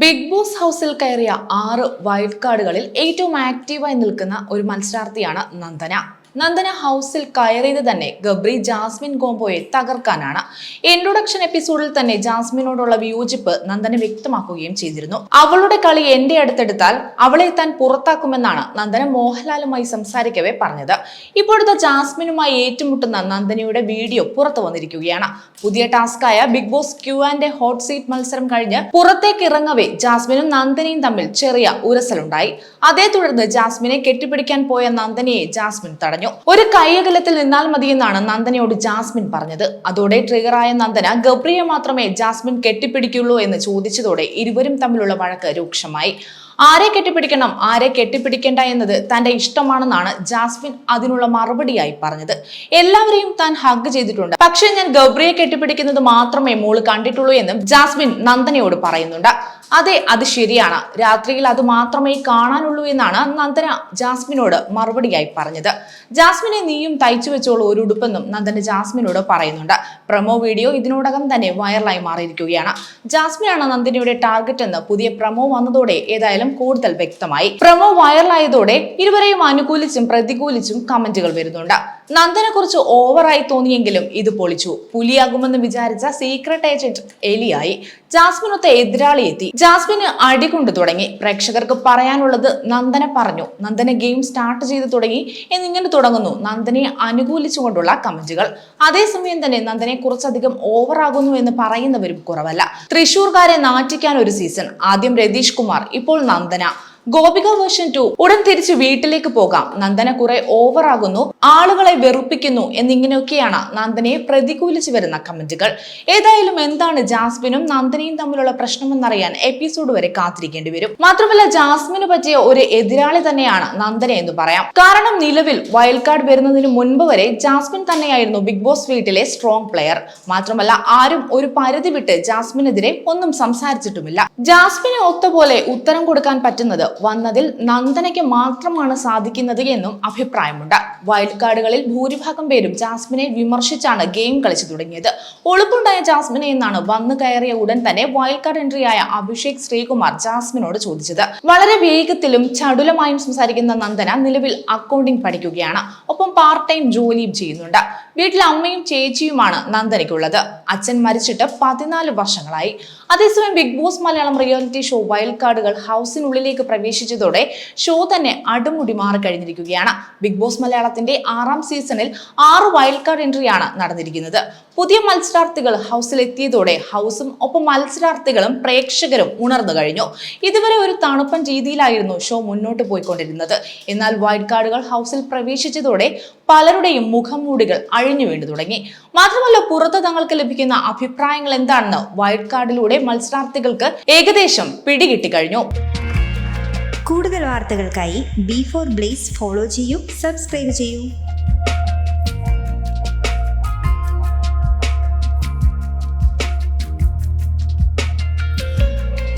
Big boss ഹൗസിൽ കയറിയ ആറ് വൈൽഡ് കാർഡുകളിൽ ഏറ്റവും ആക്റ്റീവായി നിൽക്കുന്ന ഒരു മത്സരാർത്ഥിയാണ് നന്ദന. നന്ദന ഹൗസിൽ കയറിയത് തന്നെ ഗബ്രി ജാസ്മിൻ കോംബോയെ തകർക്കാനാണ്. ഇൻട്രൊഡക്ഷൻ എപ്പിസോഡിൽ തന്നെ ജാസ്മിനോടുള്ള വിയോജിപ്പ് നന്ദന വ്യക്തമാക്കുകയും ചെയ്തിരുന്നു. അവളുടെ കളി എന്റെ അടുത്തെടുത്താൽ അവളെ താൻ പുറത്താക്കുമെന്നാണ് നന്ദന മോഹൻലാലുമായി സംസാരിക്കവേ പറഞ്ഞത്. ഇപ്പോഴത്തെ ജാസ്മിനുമായി ഏറ്റുമുട്ടുന്ന നന്ദനയുടെ വീഡിയോ പുറത്തു വന്നിരിക്കുകയാണ്. പുതിയ ടാസ്കായ big boss Q and hot seat മത്സരം കഴിഞ്ഞ് പുറത്തേക്ക് ഇറങ്ങവേ ജാസ്മിനും നന്ദനയും തമ്മിൽ ചെറിയ ഉരസലുണ്ടായി. അതേ തുടർന്ന് ജാസ്മിനെ കെട്ടിപ്പിടിക്കാൻ പോയ നന്ദനയെ ജാസ്മിൻ തടഞ്ഞു. ഒരു കൈയകലത്തിൽ നിന്നാൽ മതിയെന്നാണ് നന്ദനയോട് ജാസ്മിൻ പറഞ്ഞത്. അതോടെ ട്രിഗറായ നന്ദന ഗബ്രിയെ മാത്രമേ ജാസ്മിൻ കെട്ടിപ്പിടിക്കുള്ളൂ എന്ന് ചോദിച്ചതോടെ ഇരുവരും തമ്മിലുള്ള വഴക്ക് രൂക്ഷമായി. ആരെ കെട്ടിപ്പിടിക്കണം? ആരെ കെട്ടിപ്പിടിക്കേണ്ട എന്നത് തന്റെ ഇഷ്ടമാണെന്നാണ് ജാസ്മിൻ അതിനുള്ള മറുപടിയായി പറഞ്ഞത്. എല്ലാവരെയും താൻ ഹഗ് ചെയ്തിട്ടുണ്ട്. പക്ഷേ ഞാൻ ഗബ്രിയെ കെട്ടിപ്പിടിക്കുന്നത് മാത്രമേ മോൾ കണ്ടിട്ടുള്ളൂ എന്നും ജാസ്മിൻ നന്ദനയോട് പറയുന്നുണ്ട്. അതെ അത് ശരിയാണ്. രാത്രിയിൽ അത് മാത്രമേ കാണാനുള്ളൂ എന്നാണ് നന്ദന ജാസ്മിനോട് മറുപടിയായി പറഞ്ഞത്. ജാസ്മിനെ നീയും തയ്ച്ചു വെച്ചോളൂ ഒരു ഉടുപ്പെന്നും നന്ദന ജാസ്മിനോട് പറയുന്നുണ്ട്. പ്രൊമോ വീഡിയോ ഇതിനോടകം തന്നെ വൈറലായി മാറിയിരിക്കുകയാണ്. ജാസ്മിനാണ് നന്ദനയുടെ ടാർഗറ്റ് എന്ന് പുതിയ പ്രൊമോ വന്നതോടെ ഏതായാലും കൂടുതൽ വ്യക്തമായി. പ്രൊമോ വൈറലായതോടെ ഇരുവരെയും അനുകൂലിച്ചും പ്രതികൂലിച്ചും കമന്റുകൾ വരുന്നുണ്ട്. നന്ദനെ കുറിച്ച് ഓവറായി തോന്നിയെങ്കിലും ഇത് പൊളിച്ചു. പുലിയാകുമെന്ന് വിചാരിച്ച സീക്രട്ട് ഏജന്റ് എലിയായി. ജാസ്മിനൊത്ത എതിരാളി എത്തി. ജാസ്മിന് അടികൊണ്ടു തുടങ്ങി. പ്രേക്ഷകർക്ക് പറയാനുള്ളത് നന്ദന പറഞ്ഞു. നന്ദന ഗെയിം സ്റ്റാർട്ട് ചെയ്ത് തുടങ്ങി എന്നിങ്ങനെ തുടങ്ങുന്നു. നന്ദനെ അനുകൂലിച്ചുകൊണ്ടുള്ള കമന്റുകൾ. അതേസമയം തന്നെ നന്ദനെ കുറച്ചധികം ഓവറാകുന്നു എന്ന് പറയുന്നവരും കുറവല്ല. തൃശൂർക്കാരെ നാറ്റിക്കാൻ ഒരു സീസൺ ആദ്യം രതീഷ് കുമാർ ഇപ്പോൾ നന്ദന. ഗോപിക വേർഷൻ ടു ഉടൻ തിരിച്ച് വീട്ടിലേക്ക് പോകാം. നന്ദന കുറെ ഓവറാകുന്നു ആളുകളെ വെറുപ്പിക്കുന്നു എന്നിങ്ങനെയൊക്കെയാണ് നന്ദനയെ പ്രതികൂലിച്ചു വരുന്ന കമന്റുകൾ. ഏതായാലും എന്താണ് ജാസ്മിനും നന്ദനയും തമ്മിലുള്ള പ്രശ്നമെന്നറിയാൻ എപ്പിസോഡ് വരെ കാത്തിരിക്കേണ്ടി വരും. മാത്രമല്ല ജാസ്മിന് പറ്റിയ ഒരു എതിരാളി തന്നെയാണ് നന്ദന എന്ന് പറയാം. കാരണം നിലവിൽ വൈൽഡ് കാർഡ് വരുന്നതിന് മുൻപ് വരെ ജാസ്മിൻ തന്നെയായിരുന്നു ബിഗ് ബോസ് വീട്ടിലെ സ്ട്രോങ് പ്ലെയർ മാത്രമല്ല ആരും ഒരു പരിധി വിട്ട് ജാസ്മിനെതിരെ ഒന്നും സംസാരിച്ചിട്ടുമില്ല. ജാസ്മിനെ ഒത്ത പോലെ ഉത്തരം കൊടുക്കാൻ പറ്റുന്നത് വന്നതിൽ നന്ദനയ്ക്ക് മാത്രമാണ് സാധിക്കുന്നത് എന്നും അഭിപ്രായമുണ്ട്. വൈൽഡ് കാർഡുകളിൽ ഭൂരിഭാഗം പേരും ജാസ്മിനെ വിമർശിച്ചാണ് ഗെയിം കളിച്ചു തുടങ്ങിയത്. ഒളിപ്പുണ്ടായ ജാസ്മിനെ എന്നാണ് വന്നു കയറിയ ഉടൻ തന്നെ വൈൽഡ് കാർഡ് എൻട്രിയായ അഭിഷേക് ശ്രീകുമാർ ജാസ്മിനോട് ചോദിച്ചത്. വളരെ വേഗത്തിലും ചടുലമായും സംസാരിക്കുന്ന നന്ദന നിലവിൽ അക്കൗണ്ടിംഗ് പഠിക്കുകയാണ്. ഒപ്പം പാർട്ട് ടൈം ജോലിയും ചെയ്യുന്നുണ്ട്. വീട്ടിൽ അമ്മയും ചേച്ചിയുമാണ് നന്ദനയ്ക്കുള്ളത്. അച്ഛൻ മരിച്ചിട്ട് പതിനാല് വർഷങ്ങളായി. അതേസമയം big boss Malayalam reality show wild കാർഡുകൾ ഹൗസിനുള്ളിലേക്ക് പ്രവേശിച്ചതോടെ ഷോ തന്നെ അടുമുടി മാറിക്കഴിഞ്ഞിരിക്കുകയാണ് ബിഗ് ബോസ് മലയാളത്തിന്റെ ആറാം സീസണിൽ ആറ് വൈൽഡ് കാർഡ് എൻട്രിയാണ് നടന്നിരിക്കുന്നത്. പുതിയ മത്സരാർത്ഥികൾ ഹൗസിലെത്തിയതോടെ ഹൗസും ഒപ്പം മത്സരാർത്ഥികളും പ്രേക്ഷകരും ഉണർന്നു കഴിഞ്ഞു. ഇതുവരെ ഒരു തണുപ്പൻ രീതിയിലായിരുന്നു ഷോ മുന്നോട്ട് പോയിക്കൊണ്ടിരുന്നത്. എന്നാൽ വൈൽഡ് കാർഡുകൾ ഹൗസിൽ പ്രവേശിച്ചതോടെ പലരുടെയും മുഖംമൂടികൾ അഴിഞ്ഞു വീണ്ടു തുടങ്ങി. മാത്രമല്ല പുറത്ത് തങ്ങൾക്ക് ലഭിക്കുന്ന അഭിപ്രായങ്ങൾ എന്താണെന്ന് വൈറ്റ് കാർഡിലൂടെ മത്സരാർത്ഥികൾക്ക് ഏകദേശം പിടികിട്ടി കഴിഞ്ഞു. കൂടുതൽ വാർത്തകൾക്കായി ബി ഫോർ ബ്ലേസ് ഫോളോ ചെയ്യൂ സബ്സ്ക്രൈബ് ചെയ്യൂ.